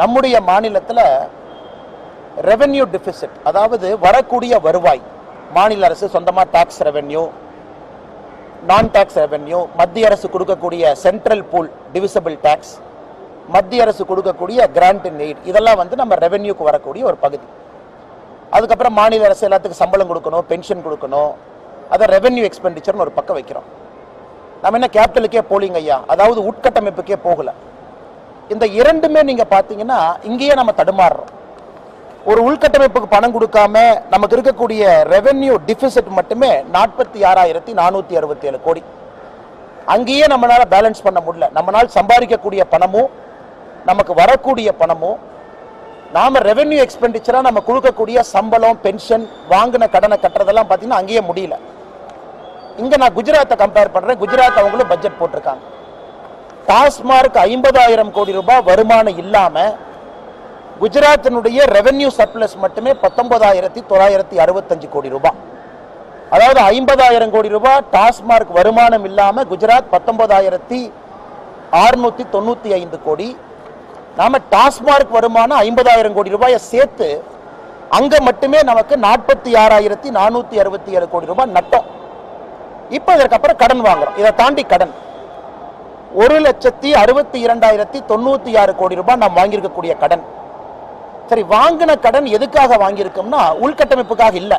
நம்முடைய மாநிலத்தில் revenue deficit அதாவது வரக்கூடிய வருவாய் மாநில அரசு சொந்தமாக டாக்ஸ் ரெவென்யூ நான் டாக்ஸ் ரெவென்யூ மத்திய அரசு கொடுக்கக்கூடிய சென்ட்ரல் பூல் டிவிசபிள் டேக்ஸ் மத்திய அரசு கொடுக்கக்கூடிய கிராண்ட் இன் எய்ட் இதெல்லாம் வந்து நம்ம ரெவென்யூக்கு வரக்கூடிய ஒரு பகுதி. அதுக்கப்புறம் மாநில அரசு எல்லாத்துக்கும் சம்பளம் கொடுக்கணும் பென்ஷன் கொடுக்கணும் அதை ரெவென்யூ எக்ஸ்பெண்டிச்சர்னு ஒரு பக்கம் வைக்கிறோம். நம்ம என்ன கேபிட்டலுக்கே போலிங்க ஐயா? அதாவது உட்கட்டமைப்புக்கே போகலை. இந்த இரண்டுமே நீங்க பாத்தீங்கன்னா இங்கேயே நம்ம தடுமாறுறோம். ஒரு உள்கட்டமைப்புக்கு பணம் கொடுக்காம நமக்கு இருக்கக்கூடிய ரெவென்யூ டிஃபிசிட் மட்டுமே நாற்பத்தி ஆறாயிரத்தி நானூத்தி அறுபத்தி ஏழு கோடி. அங்கேயே நம்மளால பேலன்ஸ் பண்ண முடியல. நம்மளால் சம்பாதிக்கக்கூடிய பணமும் நமக்கு வரக்கூடிய பணமும் நாம ரெவென்யூ எக்ஸ்பெண்டிச்சரா நம்ம கொடுக்கக்கூடிய சம்பளம் பென்ஷன் வாங்கின கடனை கட்டுறதெல்லாம் பார்த்தீங்கன்னா அங்கேயே முடியல. இங்க நான் குஜராத்தை கம்பேர் பண்றேன். குஜராத் அவங்களும் பட்ஜெட் போட்டிருக்காங்க. டாஸ்மார்க் ஐம்பதாயிரம் கோடி ரூபாய் வருமானம் இல்லாம குஜராத்தினுடைய ரெவென்யூ சர்ப்ளஸ் மட்டுமே பத்தொன்பதாயிரத்தி தொள்ளாயிரத்தி அறுபத்தஞ்சு கோடி ரூபாய். அதாவது ஐம்பதாயிரம் கோடி ரூபாய் டாஸ்மார்க் வருமானம் இல்லாம குஜராத் பத்தொன்பதாயிரத்தி அறுநூத்தி தொண்ணூத்தி ஐந்து கோடி. நாம டாஸ்மார்க் வருமானம் ஐம்பதாயிரம் கோடி ரூபாயை சேர்த்து அங்க மட்டுமே நமக்கு நாற்பத்தி ஆறாயிரத்தி நானூத்தி அறுபத்தி ஏழு கோடி ரூபாய் நட்டம். இப்போ இதற்கப்புறம் கடன் வாங்குறோம். இதை தாண்டி கடன். ஒரு லட்சத்தி அறுபத்தி இரண்டாயிரத்தி தொண்ணூத்தி ஆறு கோடி ரூபாய் நாம் வாங்கியிருக்கக்கூடிய கடன். சரி வாங்கின கடன் எதுக்காக வாங்கியிருக்கோம்னா உள்கட்டமைப்புக்காக இல்லை.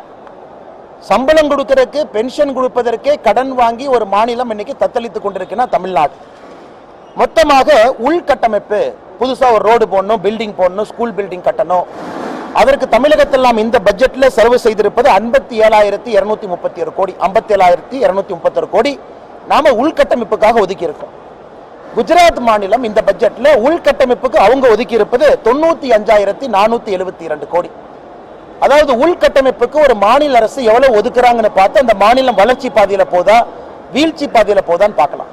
சம்பளம் கொடுக்கறதுக்கு பென்ஷன் கொடுப்பதற்கே கடன் வாங்கி ஒரு மாநிலம் இன்னைக்கு தத்தளித்துக் கொண்டிருக்குன்னா தமிழ்நாடு. மொத்தமாக உள்கட்டமைப்பு புதுசா ஒரு ரோடு போடணும் பில்டிங் போடணும் ஸ்கூல் பில்டிங் கட்டணும். அதற்கு தமிழகத்தில் நாம் இந்த பட்ஜெட்ல செலவு செய்திருப்பது ஐம்பத்தி ஏழாயிரத்தி இருநூத்தி முப்பத்தி ஒரு கோடி ஐம்பத்தி ஏழாயிரத்தி இருநூத்தி முப்பத்தொரு கோடி. நாம உள்கட்டமைப்புக்காக ஒதுக்கி இருக்கோம் குஜராத் மாநிலம் இந்த பட்ஜெட்ல உள்கட்டமைப்புக்கு அவங்க ஒதுக்கி இருப்பது தொண்ணூத்தி அஞ்சாயிரத்தி நானூத்தி எழுபத்தி இரண்டு கோடி. அதாவது உள்கட்டமைப்புக்கு ஒரு மாநில அரசு எவ்வளவு ஒதுக்குறாங்கன்னு பார்த்து அந்த மாநிலம் வளர்ச்சி பாதையில போதா வீழ்ச்சி பாதையில போதான்னு பார்க்கலாம்.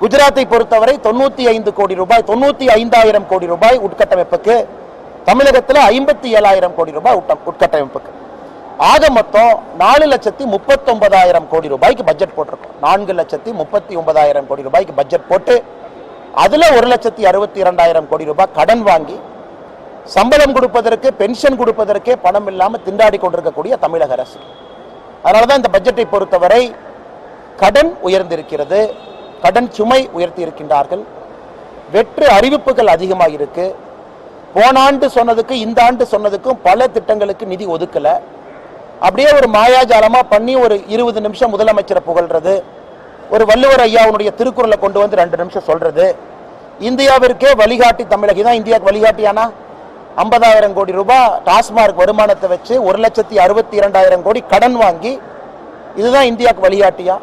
குஜராத்தை பொறுத்தவரை தொண்ணூத்தி ஐந்து கோடி ரூபாய் தொண்ணூத்தி ஐந்தாயிரம் கோடி ரூபாய் உட்கட்டமைப்புக்கு தமிழகத்தில் ஐம்பத்தி ஏழாயிரம் கோடி ரூபாய் உட்கட்டமைப்புக்கு. ஆக மொத்தம் நாலு லட்சத்தி முப்பத்தொன்பதாயிரம் கோடி ரூபாய்க்கு பட்ஜெட் போட்டிருக்கோம். நான்கு லட்சத்தி முப்பத்தி ஒன்பதாயிரம் கோடி ரூபாய்க்கு பட்ஜெட் போட்டு அதுல ஒரு லட்சத்தி அறுபத்தி இரண்டாயிரம் கோடி ரூபாய் கடன் வாங்கி சம்பளம் கொடுப்பதற்கு பென்ஷன் கொடுப்பதற்கே பணம் இல்லாம திண்டாடி கொண்டிருக்கக்கூடிய தமிழக அரசு. அதனாலதான் இந்த பட்ஜெட்டை பொறுத்தவரை கடன் உயர்ந்திருக்கிறது கடன் சுமை உயர்த்தி இருக்கின்றார்கள். வெற்று அறிவிப்புகள் அதிகமாக இருக்கு. போன ஆண்டு சொன்னதுக்கு இந்த ஆண்டு சொன்னதுக்கும் பல திட்டங்களுக்கு நிதி ஒதுக்கல. அப்படியே ஒரு மாயாஜாலமா பண்ணி ஒரு இருபது நிமிஷம் முதலமைச்சரை புகழ்றது ஒரு வள்ளுவர் ஐயாவுடைய திருக்குறளை கொண்டு வந்து ரெண்டு நிமிஷம் சொல்றது. இந்தியாவிற்கே வழிகாட்டி தமிழக இதான் இந்தியாவுக்கு வழிகாட்டியானா? ஐம்பதாயிரம் கோடி ரூபாய் டாஸ்மார்க் வருமானத்தை வச்சு ஒரு லட்சத்தி அறுபத்தி இரண்டாயிரம் கோடி கடன் வாங்கி இதுதான் இந்தியாவுக்கு வழிகாட்டியா?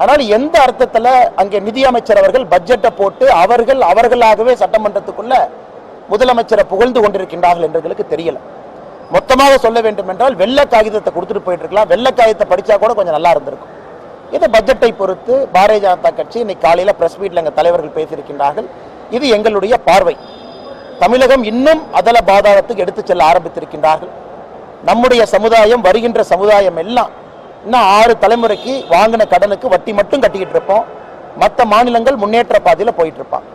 அதனால் எந்த அர்த்தத்தில் அங்கே நிதியமைச்சர் அவர்கள் பட்ஜெட்டை போட்டு அவர்கள் அவர்களாகவே சட்டமன்றத்துக்குள்ள முதலமைச்சரை புகழ்ந்து கொண்டிருக்கின்றார்கள் என்று தெரியலை தெரியல. மொத்தமாக சொல்ல வேண்டும் என்றால் வெள்ளை காகிதத்தை கொடுத்துட்டு போயிட்டு இருக்கலாம் வெள்ளை காகிதத்தை படிச்சா கூட கொஞ்சம் நல்லா இருந்திருக்கும். இது பட்ஜெட்டை பொறுத்து பாரதிய ஜனதா கட்சி இன்னைக்கு காலையில பிரஸ் மீட்ல எங்க தலைவர்கள் பேசியிருக்கின்றார்கள். இது எங்களுடைய பார்வை. தமிழகம் இன்னும் அதல பாதாளத்துக்கு எடுத்துச் செல்ல ஆரம்பித்திருக்கின்றார்கள். நம்முடைய சமுதாயம் வருகின்ற சமுதாயம் எல்லாம் இன்னும் ஆறு தலைமுறைக்கு வாங்கின கடனுக்கு வட்டி மட்டும் கட்டிக்கிட்டு இருப்போம். மற்ற மாநிலங்கள் முன்னேற்ற பாதையில் போயிட்டு இருப்பாங்க